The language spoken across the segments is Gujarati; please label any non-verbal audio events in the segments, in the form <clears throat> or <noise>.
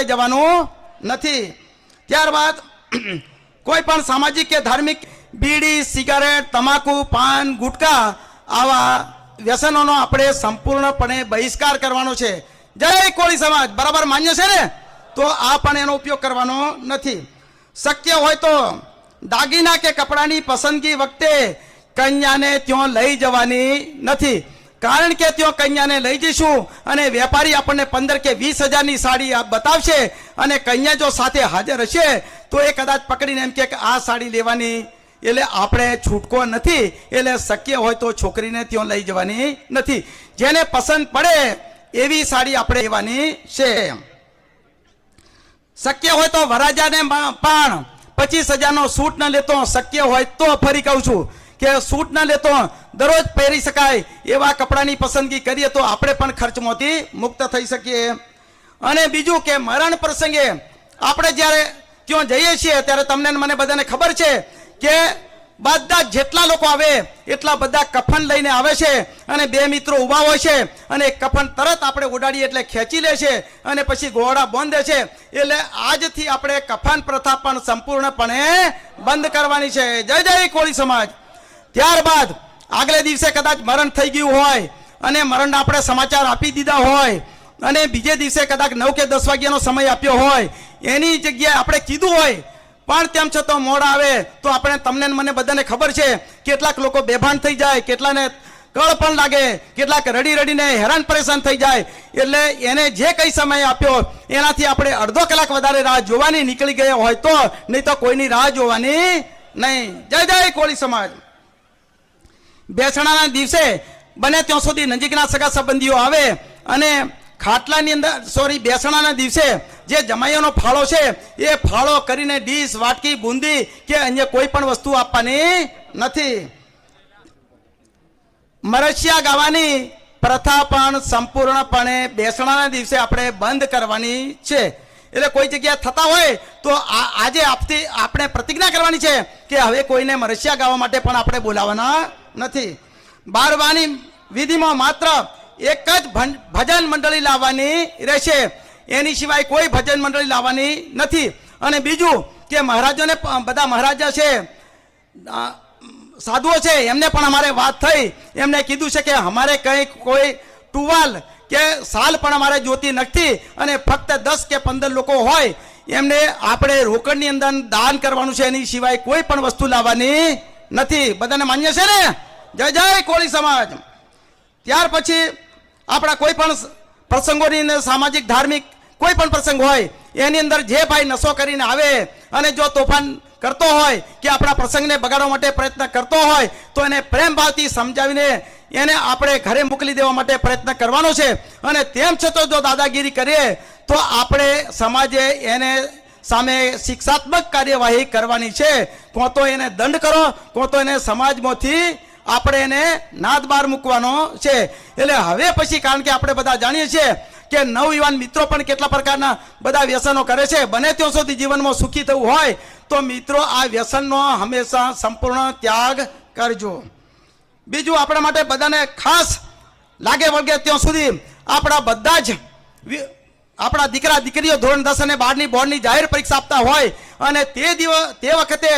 માટે જવાનું નથી. ત્યારબાદ <clears throat> કોઈ પણ સામાજિક કે ધાર્મિક બીડી, સિગારેટ, તમાકુ, પાન, ગુટકા આવા વ્યસનોનો આપણે સંપૂર્ણપણે બહિષ્કાર કરવાનો છે. જય કોળી સમાજ. બરાબર માન્ય છે ને? તો આ પણ એનો ઉપયોગ કરવાનો નથી. શક્ય હોય તો દાગીના કે કપડાની પસંદગી વખતે કન્યાને ત્યાં લઈ જવાની નથી. કારણ કે ત્યાં કન્યાને લઈ જઈશું અને વેપારી આપણને પંદર કે વીસ હજારની સાડી બતાવશે અને કન્યા જો સાથે હાજર હશે, તો એ કદાચ પકડીને એમ કે આ સાડી લેવાની એટલે આપણે છૂટકો નથી, એટલે શક્ય હોય તો છોકરીને ત્યાં લઈ જવાની નથી. જેને પસંદ પડે એવી સાડી આપણે લેવાની છે. શક્ય હોય તો વરાજાને પણ પચીસ હજારનો સૂટ ન લેતો, શક્ય હોય તો ફરી કહું છું. કે સૂટ ન લેતો દરરોજ પહેરી શકાય. એવા કપડાની પસંદગી કરીએ તો આપણે પણ ખર્ચમાંથી મુક્ત થઈ શકીએ. અને બીજું કે મરણ પ્રસંગે આપણે જ્યારે ત્યાં જઈએ છીએ, ત્યારે તમને મને બધાને ખબર છે કે બધા જેટલા લોકો આવે, એટલા બધા કફન લઈને આવે છે અને બે મિત્રો ઊભા હોય છે અને કફન તરત આપણે ઉડાડીએ એટલે ખેંચી લે છે અને પછી ગોવાડા બંધ છે. એટલે આજથી આપણે કફન પ્રથા પણ સંપૂર્ણપણે બંધ કરવાની છે. જય જય કોળી સમાજ. ત્યારબાદ આગલે દિવસે કદાચ મરણ થઈ ગયું હોય અને મરણના આપણે સમાચાર આપી દીધા હોય અને બીજે દિવસે કદાચ નવ કે દસ વાગ્યાનો સમય આપ્યો હોય, એની જગ્યાએ આપણે કીધું હોય, પણ તેમ છતાં મોડ આવે તો આપણે તમને મને બધાને ખબર છે, કેટલાક લોકો બેભાન થઈ જાય, કેટલાને કળ પણ લાગે, કેટલાક રડી રડીને હેરાન પરેશાન થઈ જાય. એટલે એને જે કંઈ સમય આપ્યો, એનાથી આપણે અડધો કલાક વધારે રાહ જોવાની નીકળી ગયા હોય તો, નહીં તો કોઈની રાહ જોવાની નહીં. જય જય કોળી સમાજ. બેસણાના દિવસે બને ત્યાં સુધી નજીકના સગા સંબંધીઓ આવે અને ખાટલાની અંદર સોરી બેસણાના દિવસે જે જમાઈઓનો ફાળો છે, એ ફાળો કરીને ડીશ, વાટકી, બુંદી કે અન્ય કોઈ પણ વસ્તુ આપવાની નથી. મરસિયા ગાવાની પ્રથા પણ સંપૂર્ણપણે બેસણાના દિવસે આપણે બંધ કરવાની છે. એટલે કોઈ જગ્યાએ થતા હોય તો આજે આપતી, આપણે પ્રતિજ્ઞા કરવાની છે કે હવે કોઈને મરસિયા ગાવા માટે પણ આપણે બોલાવવાના નથી. બારવાની વિધિમાં માત્ર એક જ ભજન મંડળી લાવવાની રહેશે. એની સિવાય કોઈ ભજન મંડળી લાવવાની નથી. અને બીજું કે મહારાજોને બધા મહારાજા છે સાધુઓ છે, એમને પણ અમારે વાત થઈ. એમને કીધું છે કે અમારે કંઈ કોઈ ટુવાલ કે સાલ પણ અમારે જોતી નથી અને ફક્ત દસ કે પંદર લોકો હોય. એમને આપણે રોકડની અંદર દાન કરવાનું છે. એની સિવાય કોઈ પણ વસ્તુ લાવવાની નથી, બધાને માન્ય છે ને? જય જય કોળી સમાજ. ત્યાર પછી આપણા કોઈ પણ પ્રસંગોની સામાજિક, ધાર્મિક કોઈ પણ પ્રસંગ હોય, એની અંદર જે ભાઈ નશો કરીને આવે અને જો તોફાન કરતો હોય કે આપણા પ્રસંગને બગાડવા માટે પ્રયત્ન કરતો હોય, તો એને પ્રેમ ભાવથી સમજાવીને એને આપણે ઘરે મોકલી દેવા માટે પ્રયત્ન કરવાનો છે. અને તેમ છતાં જો દાદાગીરી કરીએ, તો આપણે સમાજે એને સામે શિક્ષાત્મક કાર્યવાહી કરવાની છે. કોં તો એને દંડ કરો કોં તો એને સમાજમાંથી આપણે એને નાદ બહાર મૂકવાનો છે. એટલે હવે પછી કારણ કે આપણે બધા જાણીએ છીએ કે નવયુવાન મિત્રો પણ કેટલા પ્રકારના બધા વ્યસનો કરે છે. બને ત્યાં સુધી જીવનમાં સુખી થવું હોય તો મિત્રો, આ વ્યસનનો હંમેશા સંપૂર્ણ ત્યાગ કરજો. બીજું આપણા માટે બધાને ખાસ લાગે વળગે ત્યાં સુધી આપણા બધા જ આપણા દીકરા દીકરીઓ ધોરણ દસ અને બારની બોર્ડની જાહેર પરીક્ષા આપતા હોય અને તે દિવસ તે વખતે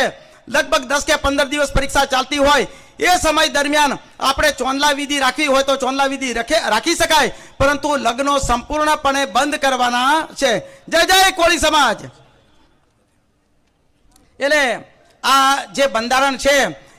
લગભગ દસ કે પંદર દિવસ પરીક્ષા ચાલતી હોય એ સમય દરમિયાન આપણે ચોંદલા વિધિ રાખવી હોય તો ચોંદલા વિધિ રખે શકાય, પરંતુ લગ્નો સંપૂર્ણપણે બંધ કરવાના છે. જય જય કોળી સમાજ. એટલે આ જે બંધારણ છે,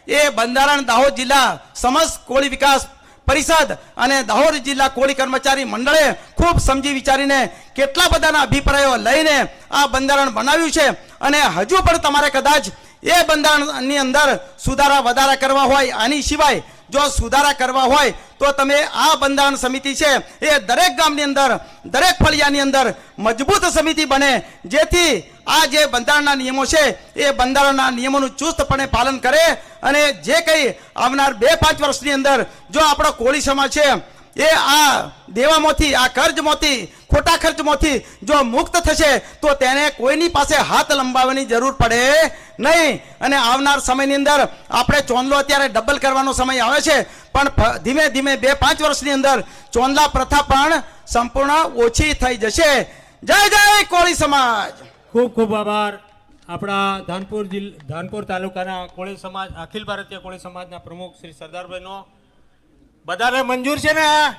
એ બંધારણ દાહોદ જિલ્લા સમસ્ત કોળી વિકાસ પરિષદ અને દાહોદ જિલ્લા કોળી કર્મચારી મંડળે ખૂબ સમજી વિચારીને કેટલા બધાના અભિપ્રાયો લઈને આ બંધારણ બનાવ્યું છે અને હજુ પણ તમારે કદાચ એ બંધારણની અંદર સુધારા વધારા કરવા હોય આની સિવાય જો સુધારા કરવા હોય તો તમે આ બંધારણ સમિતિ છે, એ દરેક ગામની અંદર, દરેક ફળિયાની અંદર મજબૂત સમિતિ બને, જેથી આ જે બંધારણના નિયમો છે, એ બંધારણના નિયમોનું ચુસ્તપણે પાલન કરે અને જે કંઈ આવનાર બે પાંચ વર્ષની અંદર જો આપણો કોળી સમાજ છે એ આ દેવામાંથી, આ કર્જમાંથી ખોટા ખર્ચમાંથી જો મુક્ત થશે, તો તેને કોઈની પાસે હાથ લંબાવવાની જરૂર પડે નહીં. અને આવનાર સમયની અંદર આપણે ચોંદલો અત્યારે ડબલ કરવાનો સમય આવે છે, પણ ધીમે ધીમે બે પાંચ વર્ષની અંદર ચોંદલા પ્રથા પણ સંપૂર્ણ ઓછી થઈ જશે. જય જય કોળી સમાજ! ખૂબ ખૂબ આભાર. આપણા ધાનપુર જિલ્લા ધાનપુર તાલુકાના કોળી સમાજ, અખિલ ભારતીય કોળી સમાજના પ્રમુખ શ્રી સરદારભાઈનો બધાને મંજૂર છે ને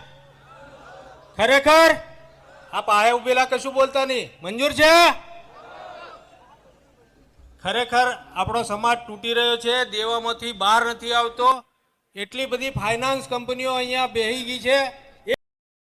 ખરેખર? આ પાયે ઉભેલા કશું બોલતા નહીં. મંજૂર છે? ખરેખર આપણો સમાજ તૂટી રહ્યો છે, દેવામાંથી બહાર નથી આવતો. એટલી બધી ફાઇનાન્સ કંપનીઓ અહીંયા બેહી ગઈ છે.